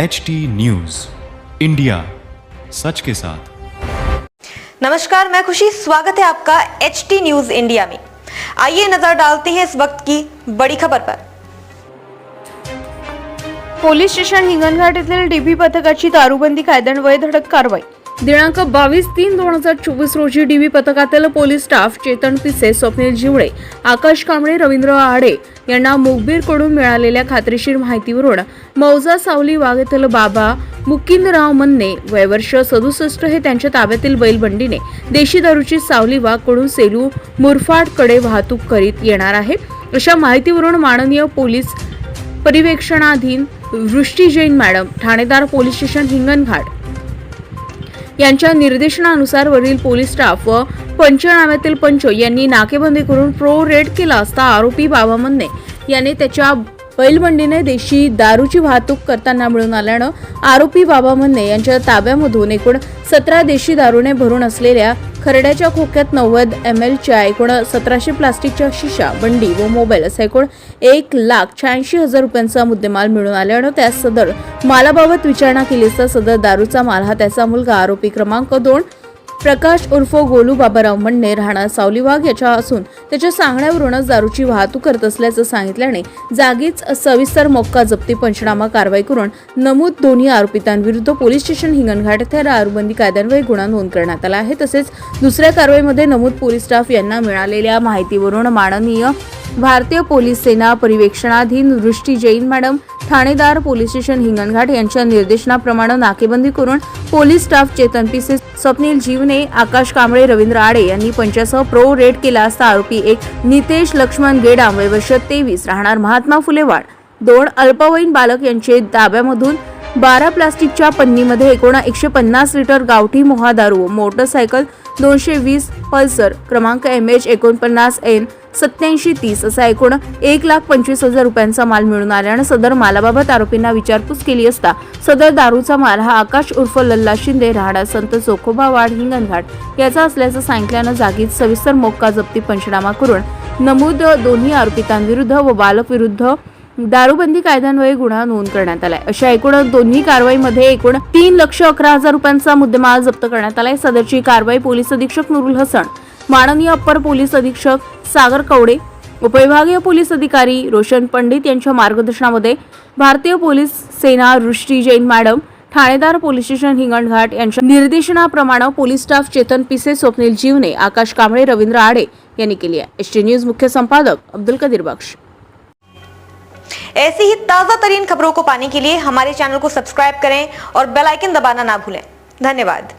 H T news India सच के साथ। नमस्कार मैं खुशी। स्वागत है आपका एच टी न्यूज इंडिया में। आइए नजर डालते हैं इस वक्त की बड़ी खबर पर। पोलीस स्टेशन हिंगणघाट येथील डीबी पथकाची दारूबंदी कायद्यान्वये धडक कारवाई। दिनांक बावीस तीन दोन हजार चोवीस रोजी डीबी पथकातील पोलीस स्टाफ चेतन पिसे स्वप्नील जिवळे आकाश कांबळे रवींद्र आडे यांना मुखबीरकडून मिळालेल्या खात्रीशीर माहितीवरून मौजा सावली वाघ येथील बाबा मुकिंदराव मन्ने वयवर्ष सदुसष्ट हे त्यांच्या ताब्यातील बैलबंडीने देशी दारूची सावली वाघकडून सेलू मुरफाडकडे वाहतूक करीत येणार आहे. अशा माहितीवरून माननीय पोलीस परिवेक्षणाधीन वृष्टी जैन मॅडम ठाणेदार पोलीस स्टेशन हिंगणघाट. यांच्या निर्देशनानुसार वरील पोलीस स्टाफ व पंचनाम्यातील पंच यांनी नाकेबंदी करून प्रो रेड केला असता आरोपी बाबा मन्ने याने त्याच्या बैलबंडीने देशी दारूची वाहतूक करताना मिळून आल्यानं आरोपी बाबा म्हणणे यांच्या ताब्यामधून एकूण सतरा देशी दारूने भरून असलेल्या खरड्याच्या खोक्यात नव्वद एम एलच्या एकूण सतराशे प्लास्टिकच्या शिशा बंडी व मोबाईल असा एकूण एक लाख शहाऐंशी हजार रुपयांचा मुद्देमाल मिळून आल्यानं त्यास सदर मालाबाबत विचारणा केली असता सदर दारूचा माल हा त्याचा मुलगा आरोपी क्रमांक दोन प्रकाश उर्फ गोलू बाबाराव म्हणणे राहणार सावलीवाग याच्या असून त्याच्या सांगण्यावरूनच दारूची वाहतूक करत असल्याचं सांगितल्याने जागीच सविस्तर मोक्का जप्ती पंचनामा कारवाई करून नमूद दोन्ही आरोपितांविरुद्ध पोलीस स्टेशन हिंगणघाट येथे दारूबंदी कायद्यान्वये गुन्हा नोंद करण्यात आला आहे. तसेच दुसऱ्या कारवाईमध्ये नमूद पोलीस स्टाफ यांना मिळालेल्या माहितीवरून माननीय भारतीय पोलीस सेना परिवेक्षणाधीन वृष्टी जैन मॅडम ठाणेदार पोलीस स्टेशन हिंगणघाट यांच्या निर्देशनाप्रमाणे नाकेबंदी करून पोलीस स्टाफ चेतन पिसे स्वप्नील जीवने आकाश कांबळे रवींद्र आडे यांनी पंचासह प्रो रेड केला असता आरोपी एक नितेश लक्ष्मण गेडाम वयवर्ष तेवीस राहणार महात्मा फुलेवाड. दोन अल्पवयीन बालक यांचे ताब्यामधून बारा प्लास्टिकच्या पन्नीमध्ये एकूण एकशे पन्नास लिटर गावठी मोहा दारू मोटरसायकल दोनशे वीस पल्सर क्रमांक एम एच एकोणपन्नास एन सत्याऐंशी तीस असा एकूण एक लाख पंचवीस हजार रुपयांचा माल मिळून आल्यानं सदर मालाबाबत आरोपींना विचारपूस केली असता सदर दारूचा माल हा आकाश उर्फ लल्ला शिंदे राहणार संत चोखोबा वाड हिंगणघाट याचा असल्याचं सांगितल्यानं जागीच सविस्तर मोक्का जप्ती पंचनामा करून नमूद दोन्ही आरोपितांविरुद्ध व बालक विरुद्ध दारूबंदी कायद्यान्वये गुन्हा नोंद करण्यात आलाय. अशा एकूण दोन्ही कारवाईमध्ये एकूण तीन लक्ष अकरा हजार रुपयांचा मुद्देमाल जप्त करण्यात आलाय. सदरची कारवाई पोलीस अधीक्षक नुरुल हसन माननीय अप्पर पोलीस अधीक्षक सागर कवडे उपविभागीय पोलीस अधिकारी रोशन पंडित यांच्या मार्गदर्शनामध्ये भारतीय पोलीस सेना वृष्टी जैन मॅडम ठाणेदार पोलीस स्टेशन हिंगणघाट यांच्या निर्देशनाप्रमाणे पोलीस स्टाफ चेतन पिसे स्वप्नील जीवने आकाश कांबळे रवींद्र आडे यांनी केली आहे. एस टी न्यूज मुख्य संपादक अब्दुल कदीर बख्श. ऐसी ही ताज़ा तरीन खबरों को पाने के लिए हमारे चैनल को सब्सक्राइब करें और बेल आइकन दबाना ना भूलें. धन्यवाद.